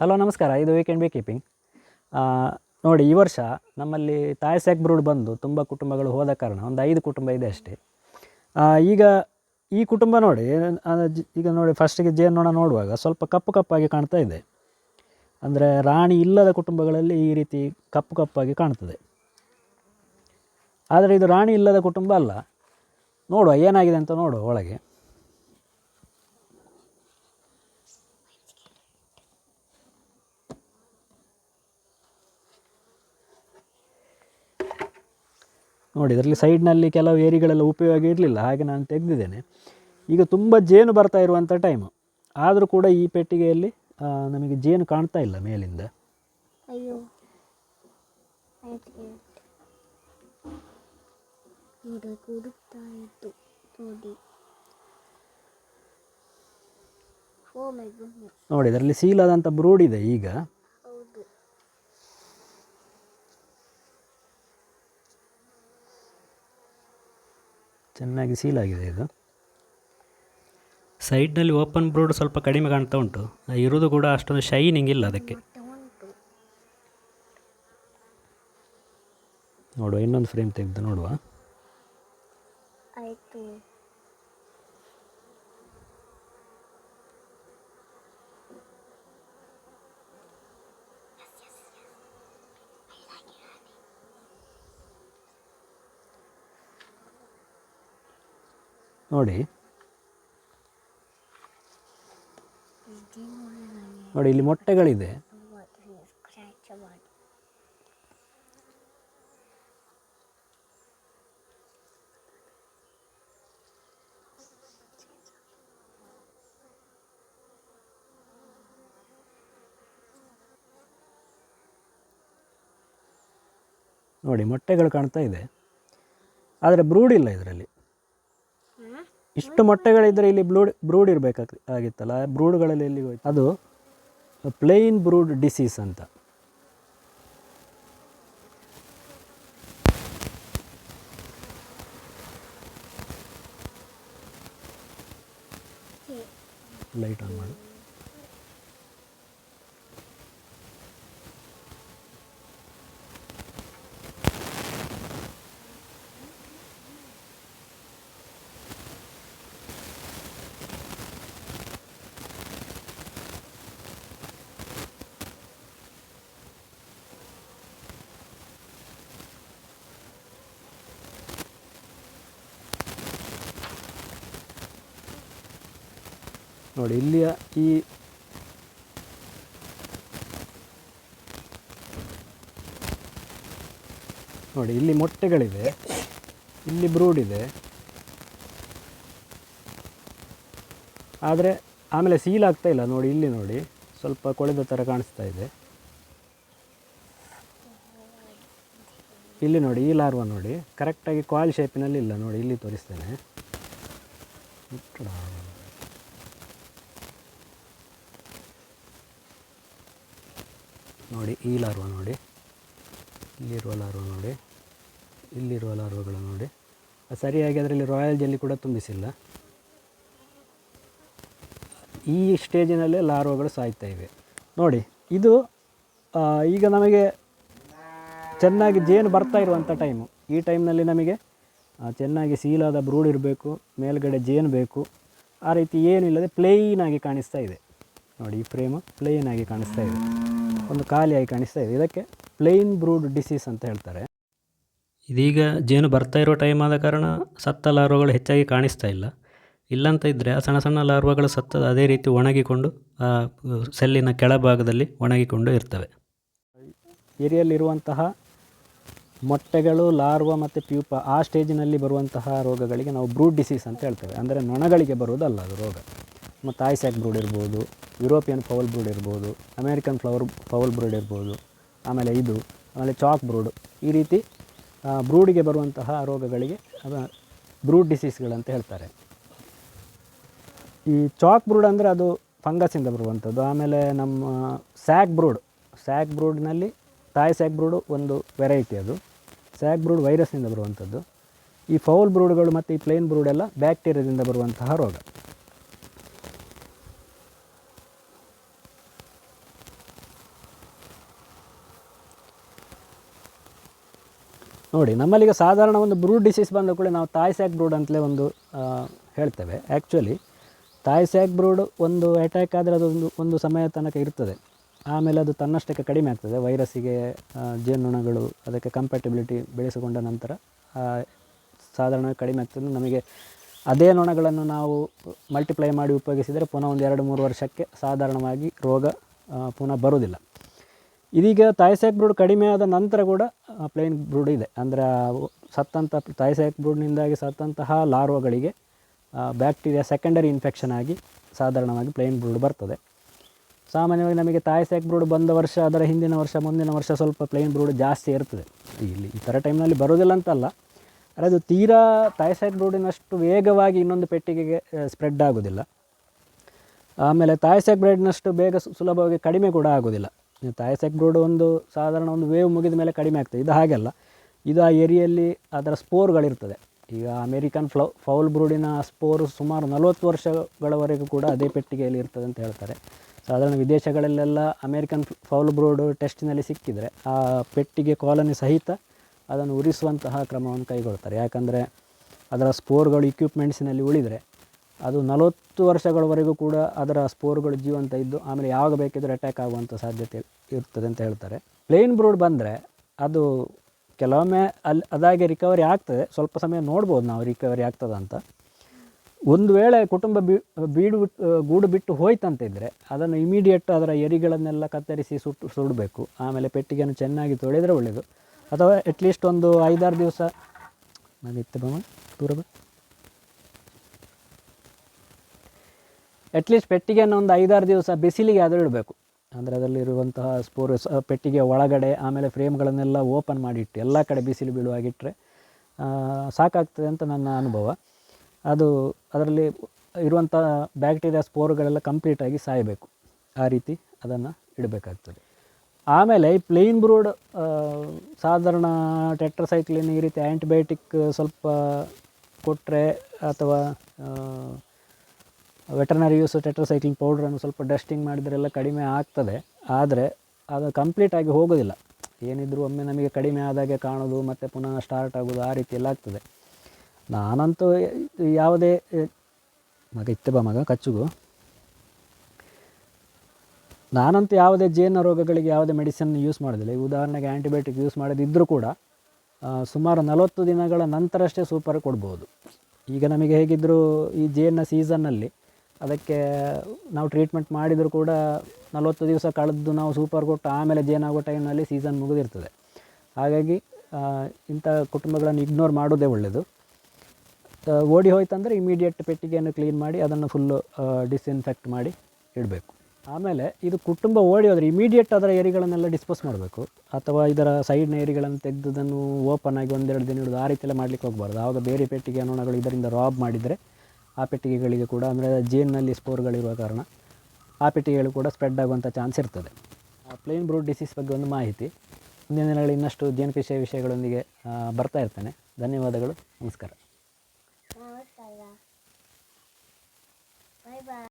Hello, ನಮಸ್ಕಾರ. ಇದು weekend B keeping ನೋಡಿ, ಈ ವರ್ಷ ನಮ್ಮಲ್ಲಿ ತಾಯಿ ಸ್ಯಾಕ್ ಬ್ರೂಡ್ ಬಂದು ತುಂಬ ಕುಟುಂಬಗಳು ಹೋದ ಕಾರಣ ಒಂದು ಐದು ಕುಟುಂಬ ಇದೆ ಅಷ್ಟೇ. ಈಗ ಈ ಕುಟುಂಬ ನೋಡಿ ಈಗ ನೋಡಿ ಫಸ್ಟಿಗೆ ಜೇನುನೊಣ ನೋಡುವಾಗ ಸ್ವಲ್ಪ ಕಪ್ಪು ಕಪ್ಪಾಗಿ ಕಾಣ್ತಾ ಇದೆ. ಅಂದರೆ ರಾಣಿ ಇಲ್ಲದ ಕುಟುಂಬಗಳಲ್ಲಿ ಈ ರೀತಿ ಕಪ್ಪು ಕಪ್ಪಾಗಿ ಕಾಣ್ತದೆ. ಆದರೆ ಇದು ರಾಣಿ ಇಲ್ಲದ ಕುಟುಂಬ ಅಲ್ಲ. ನೋಡುವ ಏನಾಗಿದೆ ಅಂತ ನೋಡುವ ಒಳಗೆ. ನೋಡಿ ಇದರಲ್ಲಿ ಸೈಡ್ನಲ್ಲಿ ಕೆಲವು ಏರಿಗಳೆಲ್ಲ ಉಪಯೋಗ ಇರಲಿಲ್ಲ ಹಾಗೆ ನಾನು ತೆಗೆದಿದ್ದೇನೆ. ಈಗ ತುಂಬ ಜೇನು ಬರ್ತಾ ಇರುವಂಥ ಟೈಮು ಆದರೂ ಕೂಡ ಈ ಪೆಟ್ಟಿಗೆಯಲ್ಲಿ ನಮಗೆ ಜೇನು ಕಾಣ್ತಾ ಇಲ್ಲ ಮೇಲಿಂದ. ನೋಡಿ ಇದರಲ್ಲಿ ಸೀಲಾದಂಥ ಬ್ರೂಡ್ ಇದೆ ಈಗ ಹೌದು ಚೆನ್ನಾಗಿ ಸೀಲಾಗಿದೆ ಇದು. ಸೈಡ್ನಲ್ಲಿ ಓಪನ್ ಬ್ರೋಡ್ ಸ್ವಲ್ಪ ಕಡಿಮೆ ಕಾಣ್ತಾ ಉಂಟು. ಇರೋದು ಕೂಡ ಅಷ್ಟೊಂದು ಶೈನಿಂಗ್ ಇಲ್ಲ ಅದಕ್ಕೆ. ನೋಡುವ ಇನ್ನೊಂದು ಫ್ರೇಮ್ ತೆಗೆದು ನೋಡುವ. ಆಯಿತು. ನೋಡಿ. ನೋಡಿ ಇಲ್ಲಿ ಮೊಟ್ಟೆಗಳಿದೆ. ನೋಡಿ ಮೊಟ್ಟೆಗಳು ಕಾಣ್ತಾ ಇದೆ. ಆದರೆ ಬ್ರೂಡ್ ಇಲ್ಲ ಇದರಲ್ಲಿ. ಇಷ್ಟು ಮೊಟ್ಟೆಗಳಿದ್ದರೆ ಇಲ್ಲಿ ಬ್ಲೂಡ್ ಬ್ರೂಡ್ ಇರಬೇಕಾಗಿ ಆಗಿತ್ತಲ್ಲ? ಬ್ರೂಡ್ಗಳಲ್ಲಿ ಎಲ್ಲಿ ಹೋಯ್ತು? ಅದು ಪ್ಲೇನ್ ಬ್ರೂಡ್ ಡಿಸೀಸ್ ಅಂತ. ಲೈಟ್ ಆನ್ ಮಾಡು. ನೋಡಿ, ಇಲ್ಲಿಯ ಈ ನೋಡಿ, ಇಲ್ಲಿ ಮೊಟ್ಟೆಗಳಿವೆ ಇಲ್ಲಿ ಬ್ರೂಡ್ ಇದೆ ಆದರೆ ಆಮೇಲೆ ಸೀಲ್ ಆಗ್ತಾ ಇಲ್ಲ, ನೋಡಿ, ಇಲ್ಲಿ ನೋಡಿ, ಸ್ವಲ್ಪ ಕೊಳೆದ ಥರ ಕಾಣಿಸ್ತಾ ಇದೆ. ಇಲ್ಲಿ ನೋಡಿ, ಈ ಲಾರ್ವ ನೋಡಿ ಕರೆಕ್ಟಾಗಿ ಕಾಲ್ ಶೇಪಿನಲ್ಲಿ ಇಲ್ಲ ನೋಡಿ, ಇಲ್ಲಿ ತೋರಿಸ್ತೇನೆ. ನೋಡಿ, ಈ ಲಾರ್ವ ನೋಡಿ. ಇಲ್ಲಿರುವ ಲಾರ್ವ ನೋಡಿ. ಇಲ್ಲಿರುವ ಲಾರ್ವಗಳು ನೋಡಿ. ಸರಿಯಾಗಿ ಅದರಲ್ಲಿ ರಾಯಲ್ ಜೆಲ್ಲಿ ಕೂಡ ತುಂಬಿಸಿಲ್ಲ. ಈ ಸ್ಟೇಜಿನಲ್ಲೇ ಲಾರ್ವಗಳು ಸಾಯ್ತಾ ಇವೆ. ನೋಡಿ, ಇದು ಈಗ ನಮಗೆ ಚೆನ್ನಾಗಿ ಜೇನು ಬರ್ತಾ ಇರುವಂಥ ಟೈಮು. ಈ ಟೈಮ್ನಲ್ಲಿ ನಮಗೆ ಚೆನ್ನಾಗಿ ಸೀಲಾದ ಬ್ರೂಡ್ ಇರಬೇಕು, ಮೇಲ್ಗಡೆ ಜೇನು ಬೇಕು. ಆ ರೀತಿ ಏನಿಲ್ಲದೆ ಪ್ಲೇನಾಗಿ ಕಾಣಿಸ್ತಾ ಇದೆ. ನೋಡಿ, ಈ ಫ್ರೇಮು ಪ್ಲೇನಾಗಿ ಕಾಣಿಸ್ತಾ ಇದೆ. ಒಂದು ಖಾಲಿಯಾಗಿ ಕಾಣಿಸ್ತಾ ಇದೆ. ಇದಕ್ಕೆ ಪ್ಲೇನ್ ಬ್ರೂಡ್ ಡಿಸೀಸ್ ಅಂತ ಹೇಳ್ತಾರೆ. ಇದೀಗ ಜೇನು ಬರ್ತಾ ಇರೋ ಟೈಮ್ ಆದ ಕಾರಣ ಸತ್ತ ಲಾರ್ವಗಳು ಹೆಚ್ಚಾಗಿ ಕಾಣಿಸ್ತಾ ಇಲ್ಲ. ಇಲ್ಲಂತ ಇದ್ದರೆ ಆ ಸಣ್ಣ ಸಣ್ಣ ಲಾರ್ವಗಳು ಸತ್ತದ ಅದೇ ರೀತಿ ಒಣಗಿಕೊಂಡು ಆ ಸೆಲ್ಲಿನ ಕೆಳಭಾಗದಲ್ಲಿ ಒಣಗಿಕೊಂಡು ಇರ್ತವೆ. ಏರಿಯಲ್ಲಿರುವಂತಹ ಮೊಟ್ಟೆಗಳು ಲಾರ್ವ ಮತ್ತು ಪ್ಯೂಪ ಆ ಸ್ಟೇಜಿನಲ್ಲಿ ಬರುವಂತಹ ರೋಗಗಳಿಗೆ ನಾವು ಬ್ರೂಡ್ ಡಿಸೀಸ್ ಅಂತ ಹೇಳ್ತೇವೆ. ಅಂದರೆ ನೊಣಗಳಿಗೆ ಬರುವುದಲ್ಲ ಅದು ರೋಗ. ನಮ್ಮ ಐಸ್ಯಾಕ್ ಸ್ಯಾಕ್ ಬ್ರೂಡ್ ಇರ್ಬೋದು, ಯುರೋಪಿಯನ್ ಫೌಲ್ ಬ್ರೂಡ್ ಇರ್ಬೋದು, ಅಮೇರಿಕನ್ ಫ್ಲವರ್ ಫೌಲ್ ಬ್ರೂಡ್ ಇರ್ಬೋದು, ಆಮೇಲೆ ಇದು, ಆಮೇಲೆ ಚಾಕ್ ಬ್ರೂಡ್. ಈ ರೀತಿ ಬ್ರೂಡಿಗೆ ಬರುವಂತಹ ರೋಗಗಳಿಗೆ ಬ್ರೂಡ್ ಡಿಸೀಸ್ಗಳಂತ ಹೇಳ್ತಾರೆ. ಈ ಚಾಕ್ ಬ್ರೂಡ್ ಅಂದರೆ ಅದು ಫಂಗಸಿಂದ ಬರುವಂಥದ್ದು. ಆಮೇಲೆ ನಮ್ಮ ಸ್ಯಾಕ್ ಬ್ರೂಡ್, ಸ್ಯಾಕ್ ಬ್ರೂಡ್ನಲ್ಲಿ ತಾಯಿ ಸ್ಯಾಕ್ ಬ್ರೂಡು ಒಂದು ವೆರೈಟಿ ಅದು. ಸ್ಯಾಕ್ ಬ್ರೂಡ್ ವೈರಸ್ನಿಂದ ಬರುವಂಥದ್ದು. ಈ ಫೌಲ್ ಬ್ರೂಡ್ಗಳು ಮತ್ತು ಈ ಪ್ಲೇನ್ ಬ್ರೂಡ್ ಎಲ್ಲ ಬ್ಯಾಕ್ಟೀರಿಯಾದಿಂದ ಬರುವಂತಹ ರೋಗ. ನೋಡಿ, ನಮ್ಮಲ್ಲಿಗೆ ಸಾಧಾರಣ ಒಂದು ಬ್ರೂಡ್ ಡಿಸೀಸ್ ಬಂದ ಕೂಡ ನಾವು ತಾಯಿ ಸ್ಯಾಕ್ ಬ್ರೂಡ್ ಅಂತಲೇ ಒಂದು ಹೇಳ್ತೇವೆ. ಆ್ಯಕ್ಚುಲಿ ತಾಯಿ ಸ್ಯಾಕ್ ಬ್ರೂಡ್ ಒಂದು ಅಟ್ಯಾಕ್ ಆದರೆ ಅದೊಂದು ಒಂದು ಸಮಯ ತನಕ ಇರ್ತದೆ. ಆಮೇಲೆ ಅದು ತನ್ನಷ್ಟಕ್ಕೆ ಕಡಿಮೆ ಆಗ್ತದೆ. ವೈರಸ್ಸಿಗೆ ಜೇನುಣಗಳು ಅದಕ್ಕೆ ಕಂಪ್ಯಾಟಿಬಿಲಿಟಿ ಬೆಳೆಸಿಕೊಂಡ ನಂತರ ಸಾಧಾರಣ ಕಡಿಮೆ ಆಗ್ತದೆ. ನಮಗೆ ಅದೇ ನೊಣಗಳನ್ನು ನಾವು ಮಲ್ಟಿಪ್ಲೈ ಮಾಡಿ ಉಪಯೋಗಿಸಿದರೆ ಪುನಃ ಒಂದು ಎರಡು ಮೂರು ವರ್ಷಕ್ಕೆ ಸಾಧಾರಣವಾಗಿ ರೋಗ ಪುನಃ ಬರುವುದಿಲ್ಲ. ಇದೀಗ ತಾಯ್ಸೇಕ್ ಬ್ರೂಡ್ ಕಡಿಮೆ ಆದ ನಂತರ ಕೂಡ ಪ್ಲೇನ್ ಬ್ರೂಡ್ ಇದೆ. ಅಂದರೆ ಸತ್ತಂಥ ತಾಯ್ಸ್ಯಾಕ್ ಬ್ರೂಡ್ನಿಂದಾಗಿ ಸತ್ತಂತಹ ಲಾರ್ವಗಳಿಗೆ ಬ್ಯಾಕ್ಟೀರಿಯಾ ಸೆಕೆಂಡರಿ ಇನ್ಫೆಕ್ಷನ್ ಆಗಿ ಸಾಧಾರಣವಾಗಿ ಪ್ಲೇನ್ ಬ್ರೂಡ್ ಬರ್ತದೆ. ಸಾಮಾನ್ಯವಾಗಿ ನಮಗೆ ತಾಯ್ಸೇಕ್ ಬ್ರೂಡ್ ಬಂದ ವರ್ಷ, ಅದರ ಹಿಂದಿನ ವರ್ಷ, ಮುಂದಿನ ವರ್ಷ ಸ್ವಲ್ಪ ಪ್ಲೇನ್ ಬ್ರೂಡ್ ಜಾಸ್ತಿ ಇರ್ತದೆ. ಇಲ್ಲಿ ಈ ಥರ ಟೈಮ್ನಲ್ಲಿ ಬರೋದಿಲ್ಲ ಅಂತಲ್ಲ. ಆದರೆ ಅದು ತೀರಾ ತಾಯ್ಸೇಕ್ ಬ್ರೂಡಿನಷ್ಟು ವೇಗವಾಗಿ ಇನ್ನೊಂದು ಪೆಟ್ಟಿಗೆಗೆ ಸ್ಪ್ರೆಡ್ ಆಗೋದಿಲ್ಲ. ಆಮೇಲೆ ತಾಯ್ಸೇಕ್ ಬ್ರೆಡ್ನಷ್ಟು ಬೇಗ ಸುಲಭವಾಗಿ ಕಡಿಮೆ ಕೂಡ ಆಗೋದಿಲ್ಲ. ತಾಯ್ಸ್ಯಾಕ್ ಬ್ರೂಡ್ ಒಂದು ಸಾಧಾರಣ ಒಂದು ವೇವ್ ಮುಗಿದ ಮೇಲೆ ಕಡಿಮೆ ಆಗ್ತದೆ. ಇದು ಹಾಗೆಲ್ಲ ಇದು ಆ ಏರಿಯಲ್ಲಿ ಅದರ ಸ್ಪೋರ್ಗಳಿರ್ತದೆ. ಈಗ ಅಮೇರಿಕನ್ ಫ್ಲೌ ಫೌಲ್ ಬ್ರೂಡಿನ ಸ್ಪೋರ್ ಸುಮಾರು ನಲವತ್ತು ವರ್ಷಗಳವರೆಗೂ ಕೂಡ ಅದೇ ಪೆಟ್ಟಿಗೆಯಲ್ಲಿ ಇರ್ತದೆ ಅಂತ ಹೇಳ್ತಾರೆ. ಸಾಧಾರಣ ವಿದೇಶಗಳಲ್ಲೆಲ್ಲ ಅಮೇರಿಕನ್ ಫೌಲ್ ಬ್ರೂಡ್ ಟೆಸ್ಟಿನಲ್ಲಿ ಸಿಕ್ಕಿದರೆ ಆ ಪೆಟ್ಟಿಗೆ ಕಾಲನಿ ಸಹಿತ ಅದನ್ನು ಉರಿಸುವಂತಹ ಕ್ರಮವನ್ನು ಕೈಗೊಳ್ತಾರೆ. ಯಾಕಂದರೆ ಅದರ ಸ್ಪೋರ್ಗಳು ಇಕ್ವಿಪ್ಮೆಂಟ್ಸಿನಲ್ಲಿ ಉಳಿದರೆ ಅದು ನಲವತ್ತು ವರ್ಷಗಳವರೆಗೂ ಕೂಡ ಅದರ ಸ್ಪೋರ್ಗಳು ಜೀವಂತ ಇದ್ದು ಆಮೇಲೆ ಯಾವಾಗ ಬೇಕಿದ್ರೂ ಅಟ್ಯಾಕ್ ಆಗುವಂಥ ಸಾಧ್ಯತೆ ಇರ್ತದೆ ಅಂತ ಹೇಳ್ತಾರೆ. ಪ್ಲೇನ್ ಬ್ರೂಡ್ ಬಂದರೆ ಅದು ಕೆಲವೊಮ್ಮೆ ಅಲ್ಲಿ ಅದಾಗೆ ರಿಕವರಿ ಆಗ್ತದೆ. ಸ್ವಲ್ಪ ಸಮಯ ನೋಡ್ಬೋದು ನಾವು ರಿಕವರಿ ಆಗ್ತದೆ ಅಂತ. ಒಂದು ವೇಳೆ ಕುಟುಂಬ ಬೀಡು ಬಿಟ್ಟು ಗೂಡು ಬಿಟ್ಟು ಹೋಯ್ತಂತ ಇದ್ದರೆ ಅದನ್ನು ಇಮಿಡಿಯೇಟ್ ಅದರ ಎರಿಗಳನ್ನೆಲ್ಲ ಕತ್ತರಿಸಿ ಸುಟ್ಟು, ಸುಡಬೇಕು. ಆಮೇಲೆ ಪೆಟ್ಟಿಗೆಯನ್ನು ಚೆನ್ನಾಗಿ ತೊಳೆದರೆ ಒಳ್ಳೆಯದು ಅಥವಾ ಅಟ್ಲೀಸ್ಟ್ ಒಂದು ಐದಾರು ದಿವಸ ನಾನು ಇತ್ತು ಬಮ್ಮ ದೂರ ಅಟ್ಲೀಸ್ಟ್ ಪೆಟ್ಟಿಗೆಯನ್ನು ಒಂದು ಐದಾರು ದಿವಸ ಬಿಸಿಲಿಗೆ ಆದರೂ ಇಡಬೇಕು ಅಂದರೆ ಅದರಲ್ಲಿರುವಂತಹ ಸ್ಪೋರ್ ಪೆಟ್ಟಿಗೆ ಒಳಗಡೆ, ಆಮೇಲೆ ಫ್ರೇಮ್ಗಳನ್ನೆಲ್ಲ ಓಪನ್ ಮಾಡಿಟ್ಟು, ಎಲ್ಲ ಕಡೆ ಬಿಸಿಲು ಬೀಳುವಾಗಿಟ್ಟರೆ ಸಾಕಾಗ್ತದೆ ಅಂತ ನನ್ನ ಅನುಭವ. ಅದು ಅದರಲ್ಲಿ ಇರುವಂಥ ಬ್ಯಾಕ್ಟೀರಿಯಾ ಸ್ಪೋರ್ಗಳೆಲ್ಲ ಕಂಪ್ಲೀಟಾಗಿ ಸಾಯಬೇಕು. ಆ ರೀತಿ ಅದನ್ನು ಇಡಬೇಕಾಗ್ತದೆ. ಆಮೇಲೆ ಈ ಪ್ಲೇನ್ ಬ್ರೂಡ್ ಸಾಧಾರಣ ಟೆಟ್ರಸೈಕ್ಲಿನ್ ಈ ರೀತಿ ಆ್ಯಂಟಿಬಯೋಟಿಕ್ ಸ್ವಲ್ಪ ಕೊಟ್ಟರೆ ಅಥವಾ ವೆಟರ್ನರಿ ಯೂಸ್ ಟೆಟ್ರಸೈಕ್ಲಿನ್ ಪೌಡ್ರನ್ನು ಸ್ವಲ್ಪ ಡಸ್ಟಿಂಗ್ ಮಾಡಿದ್ರೆಲ್ಲ ಕಡಿಮೆ ಆಗ್ತದೆ. ಆದರೆ ಅದು ಕಂಪ್ಲೀಟಾಗಿ ಹೋಗೋದಿಲ್ಲ. ಏನಿದ್ರು ಒಮ್ಮೆ ನಮಗೆ ಕಡಿಮೆ ಆದಾಗೆ ಕಾಣೋದು, ಮತ್ತು ಪುನಃ ಸ್ಟಾರ್ಟ್ ಆಗೋದು ಆ ರೀತಿ ಎಲ್ಲ ಆಗ್ತದೆ. ನಾನಂತೂ ಯಾವುದೇ ಮಗ ಇತ್ತೆ ಬಾ ಮಗ, ಕಚ್ಚುಗು. ನಾನಂತೂ ಯಾವುದೇ ಜೀರ್ಣ ರೋಗಗಳಿಗೆ ಯಾವುದೇ ಮೆಡಿಸಿನ್ ಯೂಸ್ ಮಾಡೋದಿಲ್ಲ. ಈ ಉದಾಹರಣೆಗೆ ಆ್ಯಂಟಿಬಯೋಟಿಕ್ ಯೂಸ್ ಮಾಡೋದಿದ್ದರೂ ಕೂಡ ಸುಮಾರು ನಲವತ್ತು ದಿನಗಳ ನಂತರಷ್ಟೇ ಸೂಪರ್ ಕೊಡ್ಬೋದು. ಈಗ ನಮಗೆ ಹೇಗಿದ್ದರೂ ಈ ಜೇನಿನ ಸೀಸನ್ನಲ್ಲಿ ಅದಕ್ಕೆ ನಾವು ಟ್ರೀಟ್ಮೆಂಟ್ ಮಾಡಿದರೂ ಕೂಡ ನಲವತ್ತು ದಿವಸ ಕಳೆದು ನಾವು ಸೂಪರ್ ಕೊಟ್ಟು ಆಮೇಲೆ ಜೇನಾಗೋ ಟೈಮ್ನಲ್ಲಿ ಸೀಸನ್ ಮುಗಿದಿರ್ತದೆ. ಹಾಗಾಗಿ ಇಂಥ ಕುಟುಂಬಗಳನ್ನು ಇಗ್ನೋರ್ ಮಾಡೋದೇ ಒಳ್ಳೆಯದು ಓಡಿ ಹೋಯ್ತಂದರೆ ಇಮಿಡಿಯೇಟ್ ಪೆಟ್ಟಿಗೆಯನ್ನು ಕ್ಲೀನ್ ಮಾಡಿ ಅದನ್ನು ಫುಲ್ಲು ಡಿಸ್ಇನ್ಫೆಕ್ಟ್ ಮಾಡಿ ಇಡಬೇಕು. ಆಮೇಲೆ ಇದು ಕುಟುಂಬ ಓಡಿ ಹೋದರೆ ಇಮಿಡಿಯೇಟ್ ಅದರ ಏರಿಗಳನ್ನೆಲ್ಲ ಡಿಸ್ಪೋಸ್ ಮಾಡಬೇಕು. ಅಥವಾ ಇದರ ಸೈಡ್ನ ಏರಿಗಳನ್ನು ತೆಗೆದುದನ್ನು ಓಪನ್ ಆಗಿ ಒಂದೆರಡು ದಿನ ಹಿಡಿದು ಆ ರೀತಿಯೆಲ್ಲ ಮಾಡಲಿಕ್ಕೆ ಹೋಗಬಾರ್ದು. ಆವಾಗ ಬೇರೆ ಪೆಟ್ಟಿಗೆ ನೊಣಗಳು ಇದರಿಂದ ರಾಬ್ ಮಾಡಿದರೆ ಆ ಪೆಟ್ಟಿಗೆಗಳಿಗೆ ಕೂಡ, ಅಂದರೆ ಜೇನ್ನಲ್ಲಿ ಸ್ಪೋರ್ಗಳಿರುವ ಕಾರಣ ಆ ಪೆಟ್ಟಿಗೆಗಳು ಕೂಡ ಸ್ಪ್ರೆಡ್ ಆಗುವಂಥ ಚಾನ್ಸ್ ಇರ್ತದೆ. ಪ್ಲೇನ್ ಬ್ರೂಡ್ ಡಿಸೀಸ್ ಬಗ್ಗೆ ಒಂದು ಮಾಹಿತಿ. ಮುಂದಿನ ದಿನಗಳಲ್ಲಿ ಇನ್ನಷ್ಟು ಜೇನು ಕೃಷಿಯ ವಿಷಯಗಳೊಂದಿಗೆ ಬರ್ತಾ ಇರ್ತೇನೆ. ಧನ್ಯವಾದಗಳು. ನಮಸ್ಕಾರ.